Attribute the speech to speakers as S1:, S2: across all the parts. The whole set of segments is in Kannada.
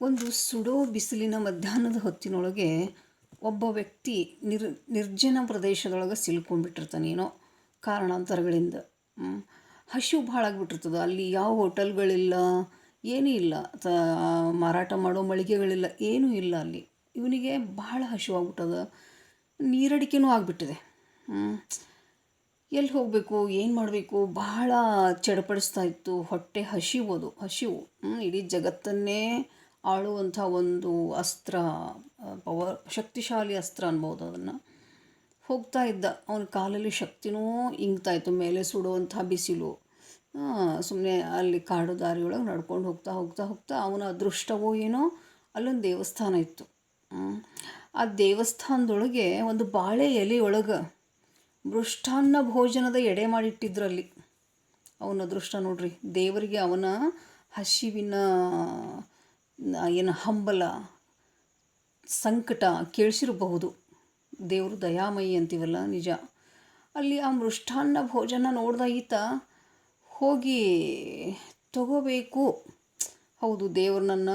S1: ಒಂದು ಸುಡೋ ಬಿಸಿಲಿನ ಮಧ್ಯಾಹ್ನದ ಹೊತ್ತಿನೊಳಗೆ ಒಬ್ಬ ವ್ಯಕ್ತಿ ನಿರ್, ನಿರ್ಜನ ಪ್ರದೇಶದೊಳಗೆ ಸಿಲ್ಕೊಂಡ್ಬಿಟ್ಟಿರ್ತಾನೆ ಏನೋ ಕಾರಣಾಂತರಗಳಿಂದ. ಹಸಿವು ಭಾಳ ಆಗ್ಬಿಟ್ಟಿರ್ತದೆ ಅಲ್ಲಿ ಯಾವ ಹೋಟೆಲ್ಗಳಿಲ್ಲ, ಏನೂ ಇಲ್ಲ. ತ, ಮಾರಾಟ ಮಾಡೋ ಮಳಿಗೆಗಳಿಲ್ಲ, ಏನೂ ಇಲ್ಲ ಅಲ್ಲಿ. ಇವನಿಗೆ ಭಾಳ ಹಸಿವಾಗ್ಬಿಟ್ಟದ ನೀರಡಿಕೆನೂ ಆಗಿಬಿಟ್ಟಿದೆ. ಎಲ್ಲಿ ಹೋಗಬೇಕು, ಏನು ಮಾಡಬೇಕು ಬಹಳ ಚಡಪಡಿಸ್ತಾ ಇತ್ತು. ಹೊಟ್ಟೆ ಅದು ಹಸಿವು. ಇಡೀ ಜಗತ್ತನ್ನೇ ಆಳುವಂಥ ಒಂದು ಅಸ್ತ್ರ ಪವರ್ ಶಕ್ತಿಶಾಲಿ ಅಸ್ತ್ರ ಅನ್ಬೋದು ಅದನ್ನು. ಹೋಗ್ತಾ ಇದ್ದ. ಅವನ ಕಾಲಲ್ಲಿ ಶಕ್ತಿನೂ ಇಂಗ್ತಾ ಇತ್ತು. ಮೇಲೆ ಸುಡುವಂಥ ಬಿಸಿಲು ಸುಮ್ಮನೆ ಅಲ್ಲಿ ಕಾಡು ದಾರಿಯೊಳಗೆ ನಡ್ಕೊಂಡು ಹೋಗ್ತಾ ಹೋಗ್ತಾ ಹೋಗ್ತಾ ಅವನ ಅದೃಷ್ಟವೋ ಏನೋ ಅಲ್ಲೊಂದು ದೇವಸ್ಥಾನ ಇತ್ತು. ಆ ದೇವಸ್ಥಾನದೊಳಗೆ ಒಂದು ಬಾಳೆ ಎಲೆಯೊಳಗೆ ಮೃಷ್ಟಾನ್ನ ಭೋಜನದ ಎಡೆ ಮಾಡಿಟ್ಟಿದ್ರಲ್ಲಿ. ಅವನ ಅದೃಷ್ಟ ನೋಡ್ರಿ. ದೇವರಿಗೆ ಅವನ ಹಸಿವಿನ ಏನು ಹಂಬಲ, ಸಂಕಟ ಕೇಳಿಸಿರಬಹುದು. ದೇವರು ದಯಾಮಯಿ ಅಂತೀವಲ್ಲ ನಿಜ. ಅಲ್ಲಿ ಆ ಮೃಷ್ಟಾನ್ನ ಭೋಜನ ನೋಡಿದ ಈತ ಹೋಗಿ ತಗೋಬೇಕು. ಹೌದು, ದೇವರು ನನ್ನ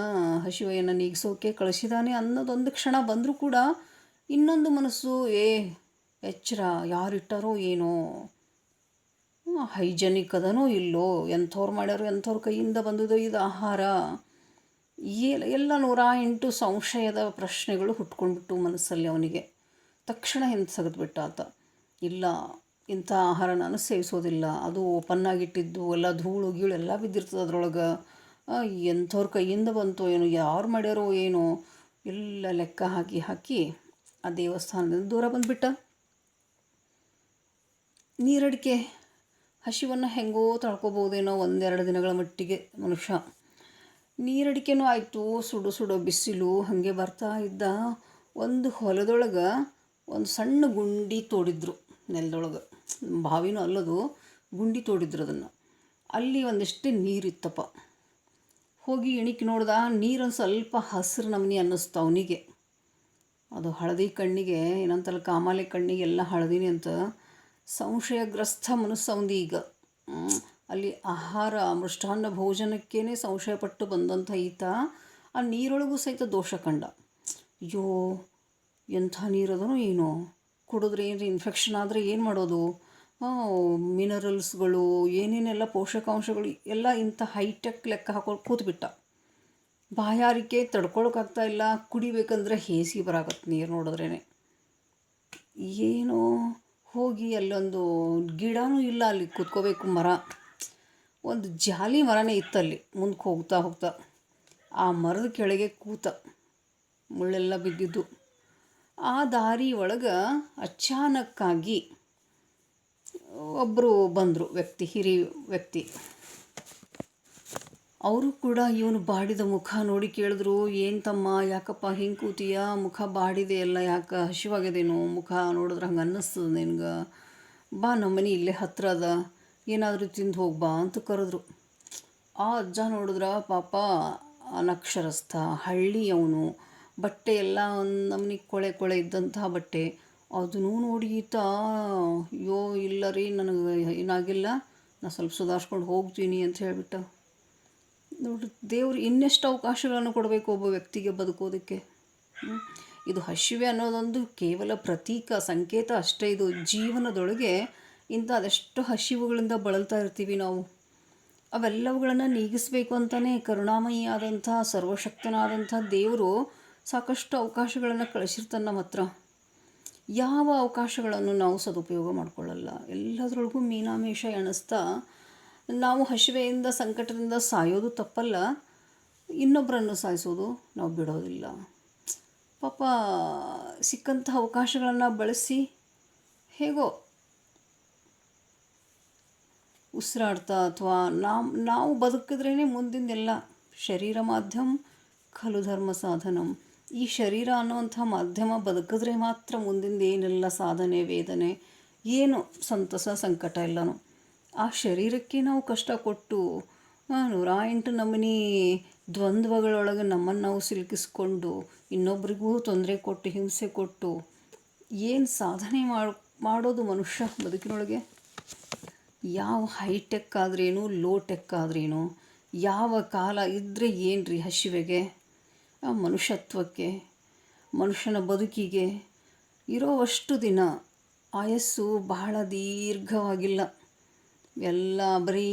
S1: ಹಸಿವೆಯನ್ನು ನೀಗಿಸೋಕೆ ಕಳಿಸಿದಾನೆ ಅನ್ನೋದೊಂದು ಕ್ಷಣ ಬಂದರೂ ಕೂಡ ಇನ್ನೊಂದು ಮನಸ್ಸು, ಏ, ಎಚ್ಚರ, ಯಾರಿಟ್ಟಾರೋ ಏನೋ? ಹೈಜೆನಿಕ್ ಅದನೋ ಇಲ್ಲೋ? ಎಂಥವ್ರು ಮಾಡ್ಯಾರೋ ಎಂಥವ್ರ ಕೈಯಿಂದ ಬಂದದೋ ಇದು ಆಹಾರ? ಎಲ್ಲ ನೂರ ಎಂಟು ಸಂಶಯದ ಪ್ರಶ್ನೆಗಳು ಹುಟ್ಕೊಂಡ್ಬಿಟ್ಟು ಮನಸ್ಸಲ್ಲಿ ಅವನಿಗೆ. ತಕ್ಷಣ ಹಿಂದೆ ಆತ. ಇಲ್ಲ, ಇಂಥ ಆಹಾರ ನಾನು ಸೇವಿಸೋದಿಲ್ಲ. ಅದು ಓಪನ್ ಆಗಿಟ್ಟಿದ್ದು ಎಲ್ಲ ಧೂಳು ಗೀಳು ಎಲ್ಲ ಬಿದ್ದಿರ್ತದೆ ಅದ್ರೊಳಗೆ. ಎಂಥವ್ರ ಕೈಯಿಂದ ಬಂತೋ ಏನೋ, ಯಾರು ಮಾಡ್ಯಾರೋ ಏನೋ. ಎಲ್ಲ ಲೆಕ್ಕ ಹಾಕಿ ಹಾಕಿ ಆ ದೇವಸ್ಥಾನದಿಂದ ದೂರ ಬಂದುಬಿಟ್ಟ. ನೀರಡಿಕೆ, ಹಸಿವನ್ನು ಹೆಂಗೋ ತಳ್ಕೊಬೋದೇನೋ ಒಂದೆರಡು ದಿನಗಳ ಮಟ್ಟಿಗೆ ಮನುಷ್ಯ. ನೀರಡಿಕೆನೂ ಆಯಿತು, ಸುಡು ಸುಡೋ ಬಿಸಿಲು ಹಾಗೆ ಬರ್ತಾ ಇದ್ದ ಒಂದು ಹೊಲದೊಳಗೆ ಒಂದು ಸಣ್ಣ ಗುಂಡಿ ತೋಡಿದ್ರು ನೆಲದೊಳಗೆ. ಬಾವಿನೂ ಅಲ್ಲದು, ಗುಂಡಿ ತೋಡಿದ್ರು ಅದನ್ನು. ಅಲ್ಲಿ ಒಂದಿಷ್ಟು ನೀರಿತ್ತಪ್ಪ. ಹೋಗಿ ಎಣಿಕೆ ನೋಡ್ದ, ನೀರೊಂದು ಸ್ವಲ್ಪ ಹಸಿರು ನಮನಿ ಅನ್ನಿಸ್ತು ಅವನಿಗೆ. ಅದು ಹಳದಿ ಕಣ್ಣಿಗೆ, ಏನಂತಲ್ಲ ಕಾಮಾಲೆ ಕಣ್ಣಿಗೆ ಎಲ್ಲ ಹಳದಿನಿ ಅಂತ ಸಂಶಯಗ್ರಸ್ತ ಮನಸ್ಸು ಅವನಿಗೆ ಈಗ. ಅಲ್ಲಿ ಆಹಾರ, ಮೃಷ್ಟಾನ್ನ ಭೋಜನಕ್ಕೇ ಸಂಶಯಪಟ್ಟು ಬಂದಂಥ ಈತ, ಆ ನೀರೊಳಗೂ ಸಹಿತ ದೋಷ ಕಂಡ. ಅಯ್ಯೋ, ಎಂಥ ನೀರದನೋ ಏನೋ? ಕುಡಿದ್ರೆ ಏನು ಇನ್ಫೆಕ್ಷನ್ ಆದರೆ ಏನು ಮಾಡೋದು? ಮಿನರಲ್ಸ್ಗಳು ಏನೇನೆಲ್ಲ ಪೋಷಕಾಂಶಗಳು, ಎಲ್ಲ ಇಂಥ ಹೈಟೆಕ್ ಲೆಕ್ಕ ಹಾಕೊಂಡು ಕೂತ್ಬಿಟ್ಟ. ಬಾಯಾರಿಕೆ ತಡ್ಕೊಳಕ್ಕಾಗ್ತಾ ಇಲ್ಲ, ಕುಡಿಬೇಕಂದ್ರೆ ಹೇಸಿ ಬರಾಗತ್ತೆ ನೀರು ನೋಡಿದ್ರೇ ಏನೋ ಹೋಗಿ ಅಲ್ಲೊಂದು ಗಿಡನೂ ಇಲ್ಲ ಅಲ್ಲಿ ಕೂತ್ಕೋಬೇಕು ಮರ. ಒಂದು ಜಾಲಿ ಮರನೇ ಇತ್ತಲ್ಲಿ ಮುಂದಕ್ಕೆ ಹೋಗ್ತಾ ಹೋಗ್ತಾ. ಆ ಮರದ ಕೆಳಗೆ ಕೂತ ಮುಳ್ಳೆಲ್ಲ ಬಿದ್ದಿದ್ದು. ಆ ದಾರಿ ಒಳಗೆ ಅಚಾನಕ್ಕಾಗಿ ಒಬ್ಬರು ಬಂದರು, ವ್ಯಕ್ತಿ, ಹಿರಿಯ ವ್ಯಕ್ತಿ. ಅವರು ಕೂಡ ಇವನು ಬಾಡಿದ ಮುಖ ನೋಡಿ ಕೇಳಿದ್ರು, ಏನು ತಮ್ಮ, ಯಾಕಪ್ಪ ಹಿಂಗೆ ಕೂತೀಯ? ಮುಖ ಬಾಡಿದೆ ಎಲ್ಲ ಯಾಕೆ ಹಸಿವಾಗಿದೆ ಮುಖ ನೋಡಿದ್ರೆ ಹಂಗೆ ಅನ್ನಿಸ್ತದೆ ನಿನ್ಗೆ? ಬಾ, ನಮ್ಮನೆ ಇಲ್ಲೇ ಹತ್ತಿರ ಅದ. ಏನಾದರೂ ತಿಂದು ಹೋಗ್ಬಾ ಅಂತ ಕರೆದ್ರು. ಆ ಅಜ್ಜ ನೋಡಿದ್ರ ಪಾಪ ಅನಕ್ಷರಸ್ಥ ಹಳ್ಳಿ ಅವನು ಬಟ್ಟೆ ಎಲ್ಲ ಒಂದು ಕೊಳೆ ಕೊಳೆ ಇದ್ದಂತಹ ಬಟ್ಟೆ. ಅದನ್ನೂ ನೋಡಿ ಈತ, ಅಯ್ಯೋ ಇಲ್ಲ ರೀ ನನಗೆ ಏನಾಗಿಲ್ಲ, ನಾ ಸ್ವಲ್ಪ ಸುಧಾರಿಸ್ಕೊಂಡು ಹೋಗ್ತೀನಿ ಅಂತ ಹೇಳಿಬಿಟ್ಟ. ನೋಡಿ ದೇವ್ರು ಇನ್ನೆಷ್ಟು ಅವಕಾಶಗಳನ್ನು ಕೊಡಬೇಕು ಒಬ್ಬ ವ್ಯಕ್ತಿಗೆ ಬದುಕೋದಕ್ಕೆ. ಇದು ಹಸಿವೆ ಅನ್ನೋದೊಂದು ಕೇವಲ ಪ್ರತೀಕ ಸಂಕೇತ ಅಷ್ಟೇ, ಇದು ಜೀವನದೊಳಗೆ ಇಂಥ ಅದೆಷ್ಟು ಹಸಿವುಗಳಿಂದ ಬಳಲ್ತಾ ಇರ್ತೀವಿ ನಾವು. ಅವೆಲ್ಲವುಗಳನ್ನು ನೀಗಿಸಬೇಕು ಅಂತಲೇ ಕರುಣಾಮಯಿಯಾದಂಥ ಸರ್ವಶಕ್ತನಾದಂಥ ದೇವರು ಸಾಕಷ್ಟು ಅವಕಾಶಗಳನ್ನು ಕಳಿಸಿರ್ತಾನೆ ನಮ್ಮ ಹತ್ರ. ಯಾವ ಅವಕಾಶಗಳನ್ನು ನಾವು ಸದುಪಯೋಗ ಮಾಡಿಕೊಳ್ಳಲ್ಲ. ಎಲ್ಲದರೊಳಗೂ ಮೀನಾಮೇಷ ಎಣಿಸ್ತಾ ನಾವು ಹಸಿವೆಯಿಂದ, ಸಂಕಟದಿಂದ ಸಾಯೋದು ತಪ್ಪಲ್ಲ. ಇನ್ನೊಬ್ಬರನ್ನು ಸಾಯಿಸೋದು ನಾವು ಬಿಡೋದಿಲ್ಲ. ಪಾಪ ಸಿಕ್ಕಂಥ ಅವಕಾಶಗಳನ್ನು ಬಳಸಿ ಹೇಗೋ ಉಸಿರಾಡ್ತಾ ಅಥವಾ ನಾವು ನಾವು ಬದುಕಿದ್ರೇ ಮುಂದಿಂದೆಲ್ಲ ಶರೀರ ಮಾಧ್ಯಮ, ಖಲು ಧರ್ಮ ಸಾಧನಂ. ಈ ಶರೀರ ಅನ್ನುವಂಥ ಮಾಧ್ಯಮ ಬದುಕಿದ್ರೆ ಮಾತ್ರ ಮುಂದಿಂದ ಏನೆಲ್ಲ ಸಾಧನೆ, ವೇದನೆ, ಏನು ಸಂತಸ, ಸಂಕಟ ಎಲ್ಲನೂ. ಆ ಶರೀರಕ್ಕೆ ನಾವು ಕಷ್ಟ ಕೊಟ್ಟು ನೂರ ಎಂಟು ನಮನಿ ದ್ವಂದ್ವಗಳೊಳಗೆ ನಮ್ಮನ್ನು ನಾವು ಸಿಲುಕಿಸ್ಕೊಂಡು, ಇನ್ನೊಬ್ರಿಗೂ ತೊಂದರೆ ಕೊಟ್ಟು, ಹಿಂಸೆ ಕೊಟ್ಟು, ಏನು ಸಾಧನೆ ಮಾಡ್, ಮಾಡೋದು ಮನುಷ್ಯ ಬದುಕಿನೊಳಗೆ? ಯಾವ ಹೈಟೆಕ್ ಆದ್ರೇನು ಲೋ ಟೆಕ್ ಆದ್ರೇನು, ಯಾವ ಕಾಲ ಇದ್ದರೆ ಏನು ರೀ ಹಸಿವೆಗೆ ಮನುಷ್ಯತ್ವಕ್ಕೆ, ಮನುಷ್ಯನ ಬದುಕಿಗೆ ಇರೋವಷ್ಟು ದಿನ ಆಯಸ್ಸು ಬಹಳ ದೀರ್ಘವಾಗಿಲ್ಲ. ಎಲ್ಲ ಬರೀ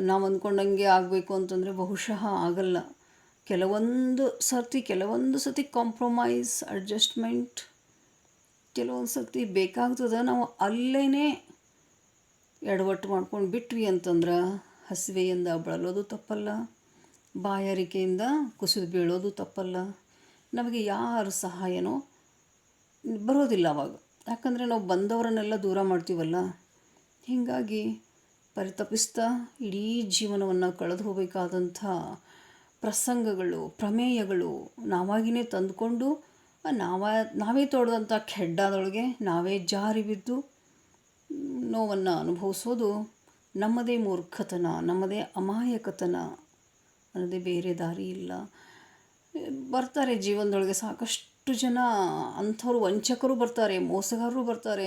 S1: ನಾವು ಅಂದ್ಕೊಂಡಂಗೆ ಆಗಬೇಕು ಅಂತಂದರೆ ಬಹುಶಃ ಆಗಲ್ಲ. ಕೆಲವೊಂದು ಸರ್ತಿ, ಕೆಲವೊಂದು ಸತಿ ಕಾಂಪ್ರಮೈಸ್ ಅಡ್ಜಸ್ಟ್ಮೆಂಟ್ ಕೆಲವೊಂದು ಸರ್ತಿ ಬೇಕಾಗ್ತದೆ ನಾವು ಅಲ್ಲೇ ಎಡವಟ್ಟು ಮಾಡ್ಕೊಂಡು ಬಿಟ್ವಿ ಅಂತಂದ್ರೆ ಹಸಿವೆಯಿಂದ ಬಳಲೋದು ತಪ್ಪಲ್ಲ. ಬಾಯಾರಿಕೆಯಿಂದ ಕುಸಿದು ಬೀಳೋದು ತಪ್ಪಲ್ಲ. ನಮಗೆ ಯಾರ ಸಹಾಯನೋ ಬರೋದಿಲ್ಲ ಅವಾಗ. ಯಾಕಂದರೆ ನಾವು ಬಂದವರನ್ನೆಲ್ಲ ದೂರ ಮಾಡ್ತೀವಲ್ಲ. ಹೀಗಾಗಿ ಪರಿತಪಿಸ್ತಾ ಇಡೀ ಜೀವನವನ್ನು ಕಳೆದು ಹೋಗಬೇಕಾದಂಥ ಪ್ರಸಂಗಗಳು, ಪ್ರಮೇಯಗಳು ನಾವಾಗಿಯೇ ತಂದುಕೊಂಡು ನಾವ ನಾವೇ ತೊಡೆದಂಥ ಖೆಡ್ಡಾದೊಳಗೆ ನಾವೇ ಜಾರಿ ಬಿದ್ದು ನೋವನ್ನು ಅನುಭವಿಸೋದು ನಮ್ಮದೇ ಮೂರ್ಖತನ, ನಮ್ಮದೇ ಅಮಾಯಕತನ. ಅನ್ನೋದೇ ಬೇರೆ ದಾರಿ ಇಲ್ಲ. ಬರ್ತಾರೆ ಜೀವನದೊಳಗೆ ಸಾಕಷ್ಟು ಜನ. ಅಂಥವ್ರು ವಂಚಕರು ಬರ್ತಾರೆ, ಮೋಸಗಾರರು ಬರ್ತಾರೆ.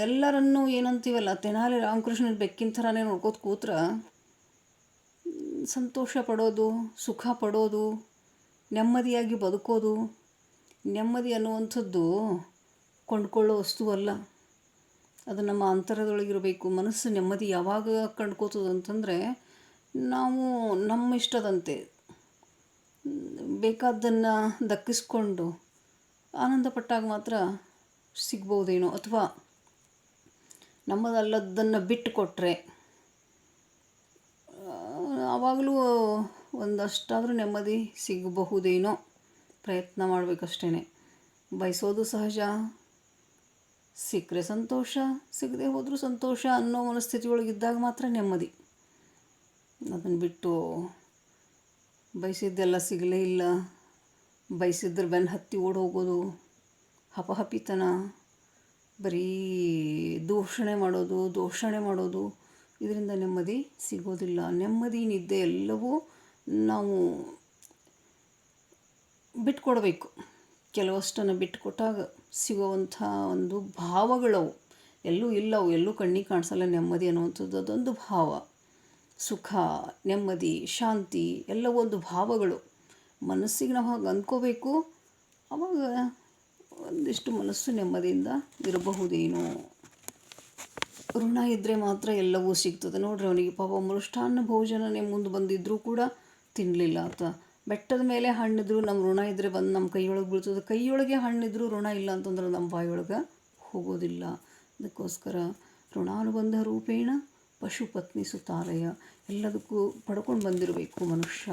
S1: ಎಲ್ಲರನ್ನೂ ಏನಂತೀವಲ್ಲ, ತೆನಾಲಿ ರಾಮಕೃಷ್ಣನ ಬೆಕ್ಕಿನ ಥರನೇ ನೋಡ್ಕೋತ ಕೂತ್ರ. ಸಂತೋಷ ಪಡೋದು, ಸುಖ ಪಡೋದು, ನೆಮ್ಮದಿಯಾಗಿ ಬದುಕೋದು, ನೆಮ್ಮದಿ ಅನ್ನುವಂಥದ್ದು ಕೊಂಡ್ಕೊಳ್ಳೋ ವಸ್ತುವಲ್ಲ ಅದು ನಮ್ಮ ಅಂತರದೊಳಗಿರಬೇಕು. ಮನಸ್ಸು ನೆಮ್ಮದಿ ಯಾವಾಗ ಕಂಡ್ಕೋತದಂತಂದರೆ ನಾವು ನಮ್ಮ ಇಷ್ಟದಂತೆ ಬೇಕಾದ್ದನ್ನು ದಕ್ಕಿಸ್ಕೊಂಡು ಆನಂದಪಟ್ಟಾಗ ಮಾತ್ರ ಸಿಗ್ಬೋದೇನೋ ಅಥವಾ ನಮ್ಮದಲ್ಲದನ್ನು ಬಿಟ್ಟು ಕೊಟ್ಟರೆ ಆವಾಗಲೂ ಒಂದಷ್ಟಾದರೂ ನೆಮ್ಮದಿ ಸಿಗಬಹುದೇನೋ ಪ್ರಯತ್ನ ಮಾಡಬೇಕಷ್ಟೇ ಬಯಸೋದು ಸಹಜ ಸಿಕ್ಕರೆ ಸಂತೋಷ, ಸಿಗದೆ ಹೋದರೂ ಸಂತೋಷ ಅನ್ನೋ ಮನಸ್ಥಿತಿ ಒಳಗಿದ್ದಾಗ ಮಾತ್ರ ನೆಮ್ಮದಿ. ಅದನ್ನು ಬಿಟ್ಟು ಬಯಸಿದ್ದೆಲ್ಲ ಸಿಗಲೇ ಇಲ್ಲ. ಬಯಸಿದ್ರೆ ಬೆನ್ನು ಹತ್ತಿ ಓಡಿ ಹೋಗೋದು ಹಪಹಪಿತನ, ಬರೀ ದೂಷಣೆ ಮಾಡೋದು, ದೋಷಣೆ ಮಾಡೋದು, ಇದರಿಂದ ನೆಮ್ಮದಿ ಸಿಗೋದಿಲ್ಲ. ನೆಮ್ಮದಿ, ನಿದ್ದೆ ಎಲ್ಲವೂ ನಾವು ಬಿಟ್ಕೊಡ್ಬೇಕು. ಕೆಲವಷ್ಟನ್ನು ಬಿಟ್ಟುಕೊಟ್ಟಾಗ ಸಿಗುವಂಥ ಒಂದು ಭಾವಗಳವು ಎಲ್ಲೂ ಇಲ್ಲವು, ಎಲ್ಲೂ ಕಣ್ಣಿಗೆ ಕಾಣಿಸಲ್ಲ ನೆಮ್ಮದಿ ಅನ್ನುವಂಥದ್ದು. ಅದೊಂದು ಭಾವ. ಸುಖ, ನೆಮ್ಮದಿ, ಶಾಂತಿ ಎಲ್ಲ ಒಂದು ಭಾವಗಳು. ಮನಸ್ಸಿಗೆ ನಾವು ಹಾಗೆ ಅಂದ್ಕೋಬೇಕು. ಅವಾಗ ಒಂದಿಷ್ಟು ಮನಸ್ಸು ನೆಮ್ಮದಿಯಿಂದ ಇರಬಹುದೇನೋ. ಋಣ ಇದ್ದರೆ ಮಾತ್ರ ಎಲ್ಲವೂ ಸಿಗ್ತದೆ. ನೋಡ್ರಿ ಅವನಿಗೆ ಪಾಪ ಮೃಷ್ಟಾನ್ನ ಭೋಜನನೇ ಮುಂದೆ ಬಂದಿದ್ದರೂ ಕೂಡ ತಿನ್ನಲಿಲ್ಲ ಆತ. ಬೆಟ್ಟದ ಮೇಲೆ ಹಣ್ಣಿದ್ರು ನಮ್ಮ ಋಣ ಇದ್ದರೆ ಬಂದು ನಮ್ಮ ಕೈಯೊಳಗೆ ಬೀಳ್ತದೆ. ಕೈಯೊಳಗೆ ಹಣ್ಣಿದ್ರು ಋಣ ಇಲ್ಲ ಅಂತಂದ್ರೆ ನಮ್ಮ ಬಾಯಿಯೊಳಗೆ ಹೋಗೋದಿಲ್ಲ. ಅದಕ್ಕೋಸ್ಕರ ಋಣಾನುಬಂಧ ರೂಪೇಣ ಪಶುಪತ್ನಿ ಸುತಾಲಯ ಎಲ್ಲದಕ್ಕೂ ಪಡ್ಕೊಂಡು ಬಂದಿರಬೇಕು ಮನುಷ್ಯ.